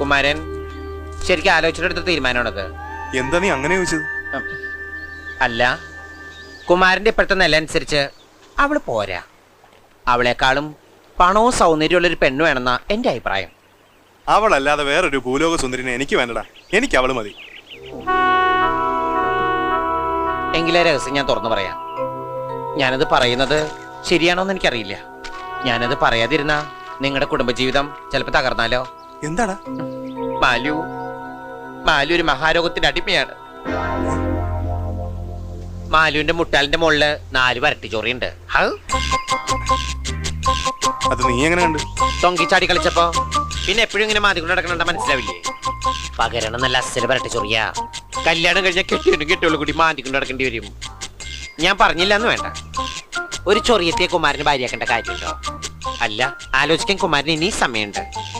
കുമാരൻ ശരിക്കും ആലോചിച്ചിട്ടെടുത്ത തീരുമാനമാണത്. എന്താ നീ അങ്ങനെ ചോദിച്ചത്? അല്ല കുമാരന്റെ ഇപ്പോഴത്തെ നില അനുസരിച്ച് അവൾ പോരാ. അവളെക്കാളും പണവും സൗന്ദര്യമുള്ളൊരു പെണ്ണ് വേണമെന്നാ എന്റെ അഭിപ്രായം. അവളല്ലാതെ വേറൊരു ഭൂലോക സുന്ദരിനെ എനിക്ക് വേണ്ടടാ. എനിക്ക് അവൾ മതി. എങ്കിലേ രഹസ്യം ഞാൻ തുറന്നു പറയാം. ഞാനത് പറയുന്നത് ശരിയാണോന്ന് എനിക്കറിയില്ല. ഞാനത് പറയാതിരുന്ന നിങ്ങളുടെ കുടുംബജീവിതം ചിലപ്പോൾ തകർന്നാലോ? എന്താടാ? മാലു. മാലു ഒരു മഹാരോഗത്തിന്റെ അടിമയാണ്. മാലുവിന്റെ മുട്ടാലിന്റെ മുകളിൽ നാല് വരട്ടി ചോറിയുണ്ട്. അത് നീ എങ്ങനെ കണ്ട്? തൊങ്കിച്ചാടി കളിച്ചപ്പോ പിന്നെ എപ്പോഴും ഇങ്ങനെ മാതികൊണ്ട് നടക്കണ മനസ്സിലാവില്ലേ? പകരണം നല്ല അസൽ വരട്ടി ചൊറിയാ. കല്യാണം കഴിഞ്ഞ കെട്ടിയും കെട്ടിയോളൂ കൂടി മാതികൊണ്ട് നടക്കേണ്ടി വരും. ഞാൻ പറഞ്ഞില്ല എന്ന് വേണ്ട. ഒരു ചൊറിയത്തെ കുമാരന് ഭാര്യയാക്കേണ്ട കാര്യമുണ്ടോ? അല്ല ആലോചിക്കാൻ കുമാരന് ഇനി സമയമുണ്ട്.